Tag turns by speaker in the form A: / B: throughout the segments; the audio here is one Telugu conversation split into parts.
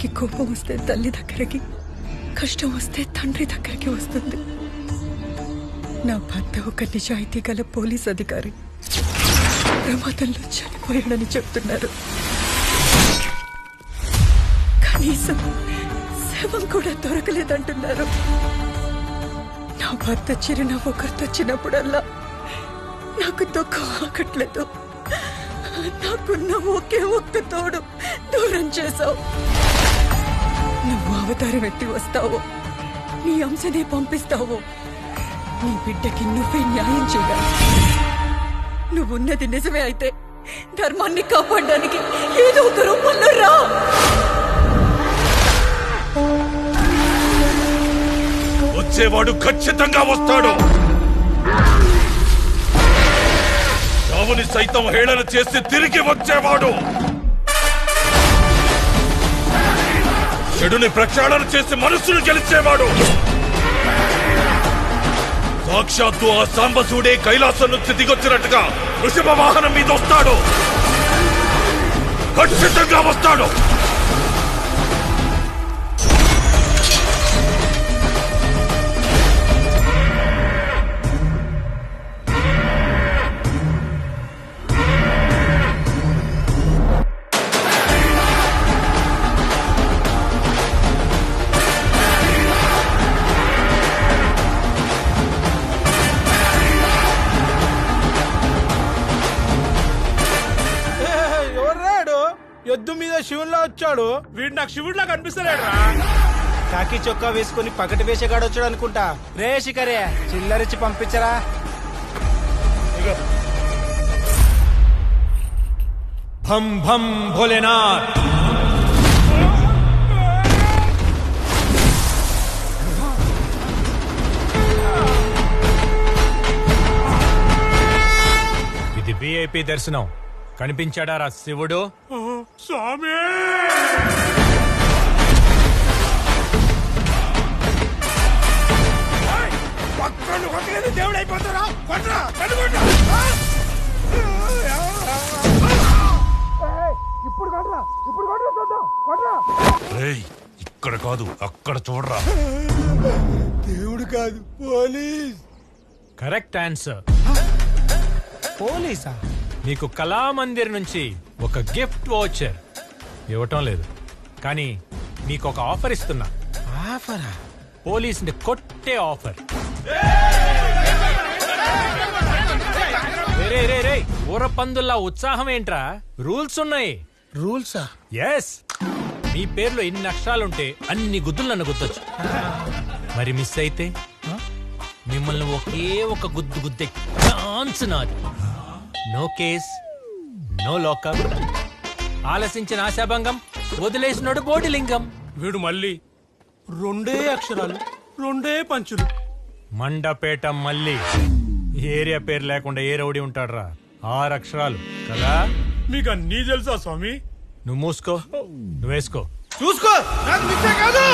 A: తల్లికి కోపం వస్తే తల్లి దగ్గరికి కష్టం వస్తే తండ్రి దగ్గరికి వస్తుంది. నా భర్త ఒక నిజాయితీ గల పోలీస్ అధికారి. ప్రమాదంలో చనిపోయాడని చెప్తున్నారు. కనీసం శవం కూడా దొరకలేదంటున్నారు. నా భర్త చిరునవ్వు గుర్తొచ్చినప్పుడల్లా నాకు దుఃఖం ఆగట్లేదు. నాకున్న ఒకే ఒక్క తోడు దూరం చేశావు. నువ్వు అవతారం ఎత్తి వస్తావు. నీ అంశనే పంపిస్తావు. నీ బిడ్డకి నువ్వే న్యాయం చేయాలి. నువ్వున్నది నిజమే అయితే ధర్మాన్ని కాపాడడానికి ఏదో ఒక రూపంలో రా.
B: వచ్చేవాడు ఖచ్చితంగా వస్తాడు. రాముని సైతం హేళన చేసి తిరిగి వచ్చేవాడు. చెడుని ప్రక్షాళన చేసి మనస్సును గెలిచేవాడు. సాక్షాత్తు ఆ సాంబశివుడే కైలాసం నుంచి దిగొచ్చినట్టుగా వృషభ వాహనం మీద వస్తాడు. ఖచ్చితంగా వస్తాడు.
C: వచ్చాడు. వీడు నాకు శివుడిలా కనిపిస్తలేడు రా. కాకి చొక్కా వేసుకుని పగటి వేషగాడు వచ్చాడు అనుకుంటా రే శిఖరే చిల్లరిచ్చి పంపించరా.
D: భం భం భోలేనాథ్. ఇది విఐపి దర్శనం. కనిపించాడా రా శివుడు
C: స్వామి! పక్కన కొట్టలేదు దేవుడు అయిపోతారా? కొట్టరా కనుగొట్టా ఇప్పుడు కొట్టరా ఇప్పుడు కొట్టరా చూద్దాం. కొట్టరా
B: రేయ్ ఇక్కడ కాదు అక్కడ చూడరా.
C: దేవుడు కాదు పోలీస్.
D: Correct answer.
C: పోలీసా?
D: నీకు కళామందిర్ నుంచి ఒక గిఫ్ట్ వాచర్. ఇవ్వటం లేదు. కానీ నీకు ఒక ఆఫర్ ఇస్తున్నా.
C: ఆఫరా?
D: పోలీసుని కొట్టే ఆఫర్. రే రే రే ఊర పందుల్లా ఉత్సాహం ఏంట్రా? రూల్స్ ఉన్నాయి.
C: రూల్సా?
D: ఎస్ మీ పేర్లో ఎన్ని అక్షరాలుంటే అన్ని గుద్దులు నన్ను గుద్దొచ్చు. మరి మిస్ అయితే? మిమ్మల్ని ఒకే ఒక గుద్దు గుద్దే ఛాన్స్ నాది. నో కేస్ నో లోకప్ ఆలసించిన ఆశాభంగం వదిలేసినోడు బోడిలింగం.
C: వీడు మళ్ళీ రెండే అక్షరాలు రెండే పంచులు.
D: మండపేట మళ్ళీ. ఏరియా పేరు లేకుండా ఏ రౌడీ ఉంటాడ్రా? ఆరు అక్షరాలు కదా?
C: మీకు అన్నీ తెలుసా స్వామి?
D: నువ్వు మూసుకో నువ్వు వేసుకో.
C: చూసుకో! నాకు కాదు!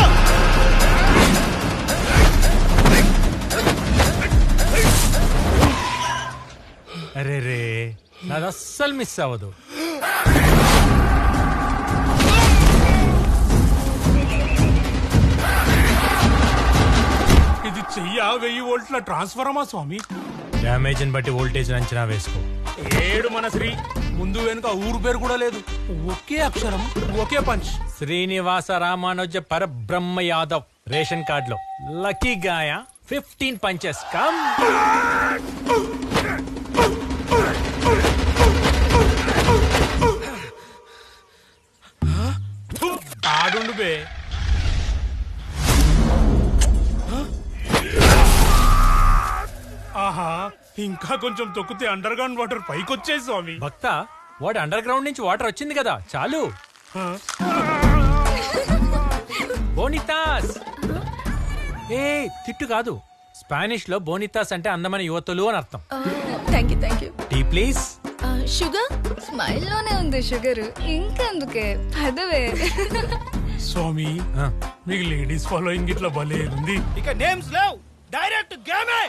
D: అరే రే నాది అస్సలు మిస్ అవ్వదు.
C: ఇది చెయ్య వెయ్యి వోల్ట్ల ట్రాన్స్ఫరమా స్వామి.
D: డ్యామేజ్ని బట్టి వోల్టేజ్ అంచనా వేసుకో.
C: ఏడు మన శ్రీ ముందు వెనుక ఊరు పేరు కూడా లేదు. ఒకే అక్షరం ఒకే పంచ్
D: శ్రీనివాస రామానుజ పరబ్రహ్మ యాదవ్ రేషన్ కార్డ్లో లక్కీ గాయ ఫిఫ్టీన్ పంచెస్ కమ్
C: ఆడుండు బే ఆహా ఇంకా కొంచెం తొక్కితే అండర్ గ్రౌండ్ వాటర్ పైకి వచ్చేది స్వామి.
D: భక్త వాడు అండర్ గ్రౌండ్ నుంచి వాటర్ వచ్చింది కదా చాలు. బోనితాస్! ఏ తిట్టు కాదు. స్పానిష్లో బోనితాస్ అంటే అందమైన యువతులు అని అర్థం.
A: Thank you thank you
D: tea please
E: sugar స్మైల్లోనే ఉంది షుగర్ ఇంకెందుకే? పదవే.
C: స్వామి మీకు లేడీస్ ఫాలోయింగ్ ఇట్లా భలే ఉంది. ఇక నేమ్స్ లేవు. డైరెక్ట్ గేమే.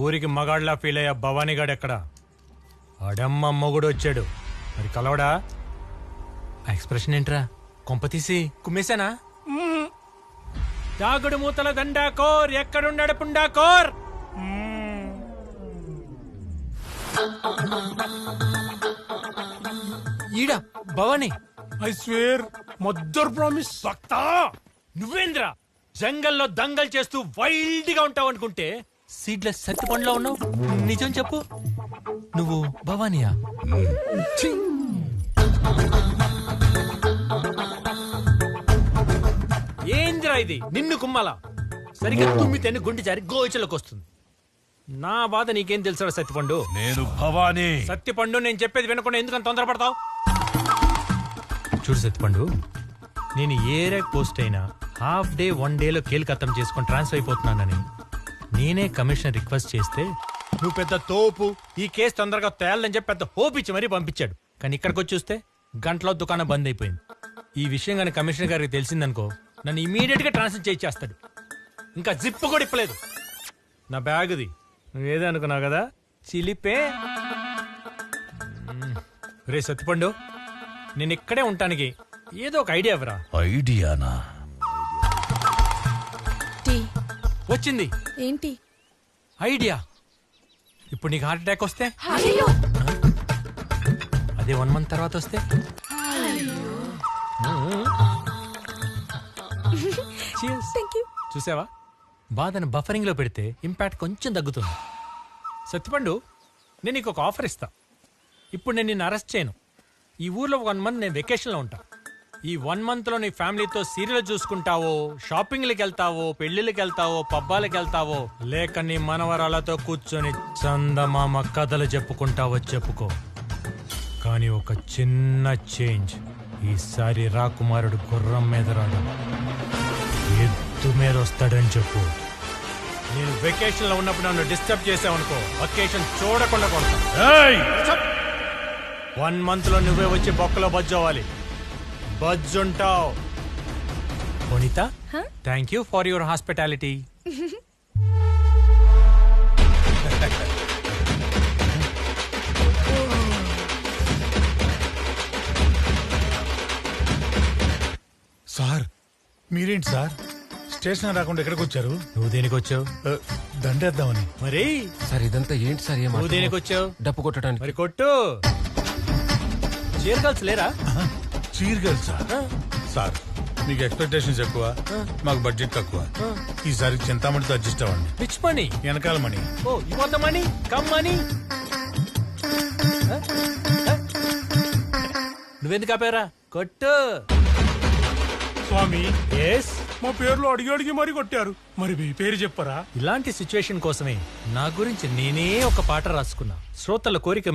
D: మగాళ్ళ ఫీల్ అయ్యా భవానీగాడు ఎక్కడ? ఆడమ్మ మొగుడు వచ్చాడు. మరి కలవడా? ఆ ఎక్స్ప్రెషన్ ఏంట్రా? కొంప తీసి కుమ్మేశానా? దాగుడు మూతల దండాకోర్ ఎక్కడున్నాడు పుండాకోర్ ఈడ Bhavani.
C: I swear mother promise.
D: భక్తా నువ్వేంద్ర? జంగల్లో దంగల్ చేస్తూ వైల్డ్గా ఉంటావు అనుకుంటే సీడ్ల సత్తి పండ్లో ఉన్నావు? నిజం చెప్పు. నువ్వు భవానియా! ఏంద్రా ఇది? నిన్ను కుమ్మల? సరిగ్గా తుమ్మితేనే గుండె జారి గోచలకు వస్తుంది నా బాధ నీకేం తెలుసా సత్తిపండు
B: నేను భవానీ.
D: సత్యపండు నేను చెప్పేది వినకుండా ఎందుకని తొందరపడతావు? చూడు సత్యపండు నేను ఏ ర్యాక్ పోస్ట్ అయినా హాఫ్ డే వన్ డేలో కేల్కత్తం చేసుకొని ట్రాన్స్ఫర్ అయిపోతున్నానని నేనే కమిషన్ రిక్వెస్ట్ చేస్తే నువ్వు పెద్ద తోపు ఈ కేసు తొందరగా తేలని చెప్పి పెద్ద హోప్ ఇచ్చి మరీ పంపించాడు. కానీ ఇక్కడికి వచ్చి చూస్తే గంటలో దుకాణం బంద్ అయిపోయింది. ఈ విషయం కానీ కమిషనర్ గారికి తెలిసిందనుకో నన్ను ఇమీడియట్గా ట్రాన్స్ఫర్ చేయించేస్తాడు ఇంకా జిప్ కూడా ఇప్పలేదు. నా బ్యాగ్ది. నువ్వేదో అనుకున్నావు కదా? చిలిపే. రే సత్తిపండు నేను ఇక్కడే ఉండటానికి ఏదో ఒక ఐడియా ఇవ్వరా?
B: ఐడియానా?
D: వచ్చింది.
A: ఏంటి?
D: ఐడియా. ఇప్పుడు నీకు హార్ట్ అటాక్ వస్తే? అదే వన్ మంత్ తర్వాత వస్తే. చూసావా? బాధను బఫరింగ్లో పెడితే ఇంపాక్ట్ కొంచెం తగ్గుతుంది. సత్తిపండు నేను నీకు ఒక ఆఫర్ ఇస్తా. ఇప్పుడు నేను నిన్ను అరెస్ట్ చేయను. ఈ ఊర్లో వన్ మంత్ నేను వెకేషన్లో ఉంటా. ఈ వన్ మంత్లో నీ ఫ్యామిలీతో సీరియల్ చూసుకుంటావో షాపింగ్లకు వెళ్తావో పెళ్ళిళ్ళకి వెళ్తావో పబ్బాలకు వెళ్తావో లేక నీ మనవరాలతో కూర్చొని చందమామ కథలు చెప్పుకుంటావో చెప్పుకో. కానీ ఒక చిన్న చేంజ్. ఈసారి రాకుమారుడు గుర్రం మీద రాడు ఎత్తు మీద వస్తాడని చెప్పు. నేను వెకేషన్లో ఉన్నప్పుడు నన్ను డిస్టర్బ్ చేసావనుకో వెకేషన్ చూడకుండా కొడతా! వన్ మంత్లో నువ్వే వచ్చి బొక్కలో బజ్జోవాలి. బజ్జుంటావు. Punitha thank you for your hospitality
F: sir మీరేంటి సార్? స్టేషన్ రాకుండా ఎక్కడికి వచ్చారు
D: నువ్వు దేనికి వచ్చావు
F: దండేద్దామని.
D: మరి!
G: సార్ ఇదంతా ఏంటి సార్? ఏం
D: నువ్వు దేనికి వచ్చావు
G: డప్పు కొట్టడానికి.
D: మరి కొట్టు! చీరకాల్స్ లేరా?
F: చీరగలు సార్. సార్ మీకు ఎక్స్పెక్టేషన్స్ ఎక్కువ మాకు బడ్జెట్ తక్కువ. ఈసారి చింతామణితో అడ్జస్ట్ అవ్వండి.
D: పిచ్ మనీ
F: వెనకాల Mani
D: oh you want the money come money నువ్వెందుకు ఆపారా కొట్టు.
F: స్వామి
D: ఎస్
F: మా పేర్లు అడిగి అడిగి మరీ కొట్టారు. మరి మీ పేరు చెప్పరా?
D: ఇలాంటి సిచ్యువేషన్ కోసమే నా గురించి నేనే ఒక పాట రాసుకున్నా. శ్రోతల కోరిక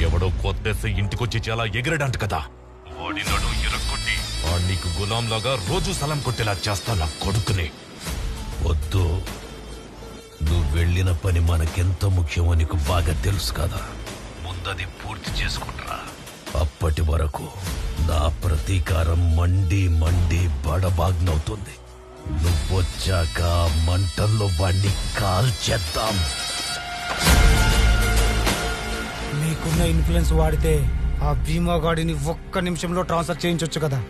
B: ఎవడో కొత్తేసి ఇంటికొచ్చి చాలా ఎగిరడంట కదా. వాడి నడు ఎరగొట్టి వాడు నీకు గులాం లాగా రోజు సలం కొట్టేలా చేస్తా నా కొడుకుని.
H: వద్దు. నువ్వు వెళ్ళిన పని మనకెంత ముఖ్యమో నీకు బాగా తెలుసు కదా. ముందది పూర్తి చేసుకుంటరా. అప్పటి వరకు నా ప్రతీకారం మండి మండి బడబాగ్నవుతుంది. నువ్వొచ్చాక మంటల్లో వాణ్ణి కాల్చేద్దాం.
C: మీకున్న ఇన్ఫ్లుయెన్స్ వాడితే ఆ బీమా గాడిని ఒక్క నిమిషంలో ట్రాన్స్ఫర్ చేయించొచ్చు కదా.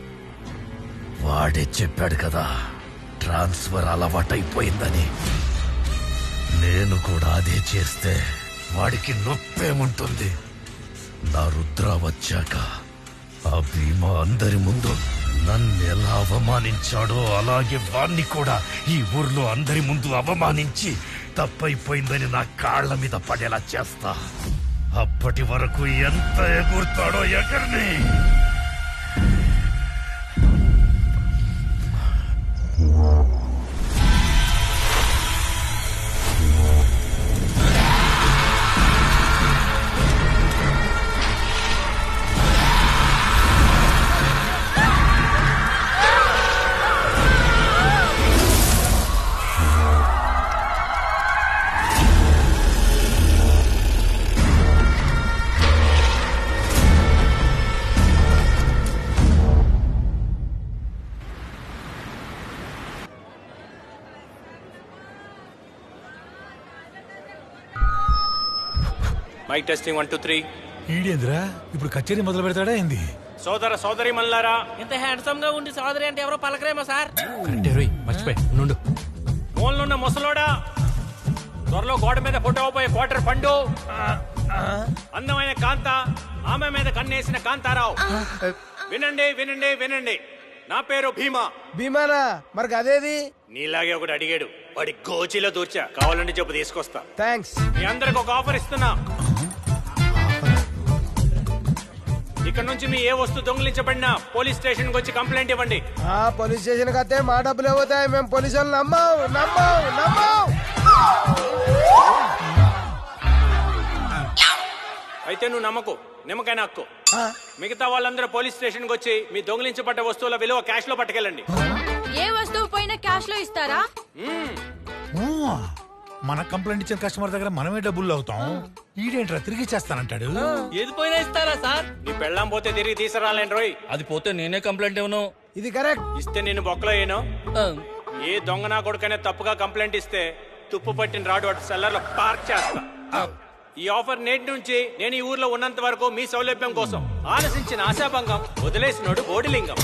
H: వాడే చెప్పాడు కదా ట్రాన్స్ఫర్ అలవాటైపోయిందని. నేను కూడా అదే చేస్తే వాడికి నొప్పేముంటుంది? నా రుద్ర వచ్చాక ఆ భీమా అందరి ముందు నన్ను ఎలా అవమానించాడో అలాగే వాణ్ణి కూడా ఈ ఊర్లో అందరి ముందు అవమానించి తప్పైపోయిందని నా కాళ్ళ మీద పడేలా చేస్తా. అప్పటి వరకు ఎంత ఎగురుతాడో ఎగర్ని.
D: Mike testing one two three
F: ఈడేంద్రా ఇప్పుడు కచేరీ మొదలు పెడతాడా ఏంది?
D: సోదర సోదరి మల్లారా.
I: ఇంత హ్యాండ్సమ్గా ఉండి సోదరి అంటే ఎవరో పలకరేమో సార్.
D: కరెక్టే రోయ్ మర్చిపోయి. నుండు మూలనున్న ముసలోడా? త్వరలో గోడ మీద ఫోటో పోయే క్వార్టర్ పండు. అందమైన కాంత ఆమె మీద కన్నేసిన కాంతారావు. వినండి వినండి వినండి. నా పేరు భీమా.
C: భీమానా? మరి అదేది?
D: నీలాగే ఒకటి అడిగాడు. వాడి గోచిలో దూర్చా. కావాలంటే చెప్పు తీసుకొస్తా.
C: థ్యాంక్స్
D: మీ అందరికి ఒక ఆఫర్ ఇస్తున్నా. ఇక్కడ నుంచి మీ ఏ వస్తువు దొంగిలించబడినా పోలీస్ స్టేషన్కి వచ్చి కంప్లైంట్ ఇవ్వండి.
C: ఆ పోలీస్ స్టేషన్ కతే మా డబ్బులు పోతాయి. మేము పోలీసు వాళ్ళు నమ్మం నమ్మం నమ్మం.
D: అయితే నువ్వు నమ్మకు నిమ్మకాయ హక్కు మిగతా వాళ్ళందరూ పోలీస్ స్టేషన్కి వచ్చి మీ దొంగిలించబడ్డ వస్తువుల విలువ క్యాష్లో పట్టుకెళ్ళండి.
E: ఏ వస్తువు పోయినా క్యాష్లో ఇస్తారా?
F: మన కంప్లైంట్ ఇచ్చిన కస్టమర్ దగ్గర మనమే డబ్బులు అవుతాం. ఈడేంట్రా తిరిగి చేస్తానంటాడు
I: ఏది పోయినా ఇస్తారా సార్?
D: నీ పెళ్ళాం పోతే తిరిగి తీసుకురాలేను రోయ్.
I: అది పోతే నేనే కంప్లైంట్ ఇవ్వను.
C: ఇది కరెక్ట్.
D: ఇస్తే నేను బొక్కలో ఏను ఏ దొంగ నా కొడుకైనా తప్పుగా కంప్లైంట్ ఇస్తే తుప్పు పట్టిన రాడు అటు సెల్లర్లో పార్క్ చేస్తా. ఈ ఆఫర్ నేటి నుంచి నేను ఈ ఊర్లో ఉన్నంత వరకు మీ సౌలభ్యం కోసం ఆలసించిన ఆశాభంగం వదిలేసినోడు బోడిలింగం.